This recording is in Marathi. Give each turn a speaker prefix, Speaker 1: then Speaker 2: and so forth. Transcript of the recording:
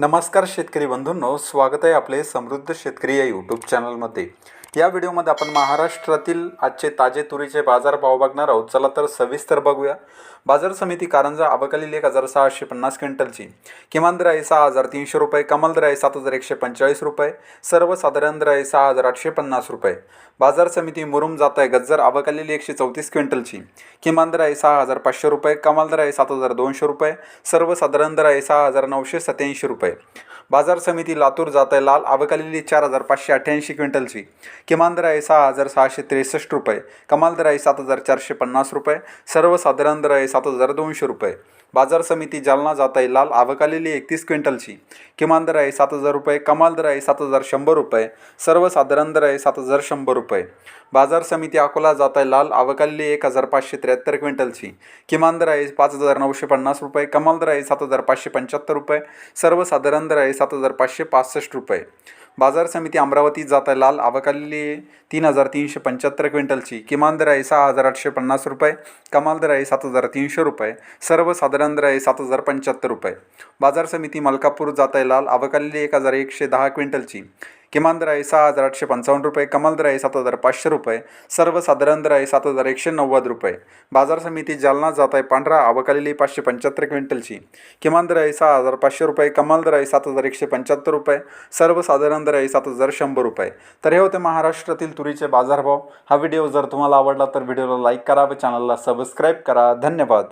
Speaker 1: नमस्कार शेतकरी बंधूंनो स्वागत आहे आपले समृद्ध शेतकरी या यूट्यूब चॅनलमध्ये या व्हिडिओमध्ये आपण महाराष्ट्रातील आजचे ताजे तुरीचे बाजारभाव बघणार आहोत. चला तर सविस्तर बघूया. बाजार समिती कारंजा अबकालील एक हजार सहाशे पन्नास क्विंटलची. किमान दर आहे सहा हजार तीनशे रुपये कमाल दर आहे सात हजार एकशे पंचेचाळीस रुपये सर्वसाधारण दर आहे सहा हजार आठशे पन्नास रुपये. बाजार समिती मुरुम जात आहे गज्जर अबकालील एकशे चौतीस क्विंटलची. किमान दर आहे सहा हजार पाचशे रुपये कमाल दर आहे सात हजार दोनशे रुपये सर्वसाधारण दर आहे सहा हजार नऊशे सत्याऐंशी रुपये. बाजार समिती लातूर जात आहे लाल अबकालेली चार हजार पाचशे अठ्ठ्याऐंशी क्विंटलची. किमान दर आहे सहा हजार सहाशे त्रेसष्ट रुपये. कमाल दर आहे सात हजार चारशे पन्नास रुपये. सर्वसाधारण दर आहे सात हजार दोनशे रुपये. बाजार समिती जालना जात आहे लाल आवकालेली एकतीस क्विंटलची. किमान दर आहे सात हजार रुपये. कमाल दर आहे सात हजार शंभर रुपये. सर्वसाधारण दर आहे सात हजार शंभर रुपये. बाजार समिती अकोला जात आहे लाल अवकाली एक हजार पाचशे त्र्याहत्तर क्विंटलची. किमान दर आहे पाच हजार नऊशे पन्नास रुपये. कमाल दर आहे सात हजार पाचशे पंच्याहत्तर रुपये. सर्वसाधारण दर आहे सात हजार पाचशे पासष्ट रुपये. बाजार समिती अमरावती जात आहे लाल अवकाली तीन हजार तीनशे पंच्याहत्तर क्विंटलची. किमान दर आहे सहा हजार आठशे पन्नास रुपये. कमाल दर आहे सात हजार तीनशे रुपये. सर्वसाधारण दर आहे सात हजार पंच्याहत्तर रुपये. बाजार समिती मलकापूर जात आहे लाल अवकाली एक हजार एकशे दहा क्विंटलची. किमान दर आहे सहा हजार आठशे पंचावन्न रुपये कमाल दर आहे सात हजार पाचशे रुपये सर्वसाधारण दर आहे सात हजार एकशे नव्वद रुपये. बाजार समिती जालना जात आहे पांढरा अवकालेली पाचशे पंच्याहत्तर क्विंटलची. किमान दर आहे सहा हजार पाचशे रुपये कमाल दर आहे सात हजार एकशे पंच्याहत्तर रुपये सर्वसाधारण दर आहे सात हजार शंभर रुपये. तर हे होते महाराष्ट्रातील तुरीचे बाजारभाव. हा व्हिडिओ जर तुम्हाला आवडला तर व्हिडिओला लाईक करा व चॅनलला सबस्क्राईब करा. धन्यवाद.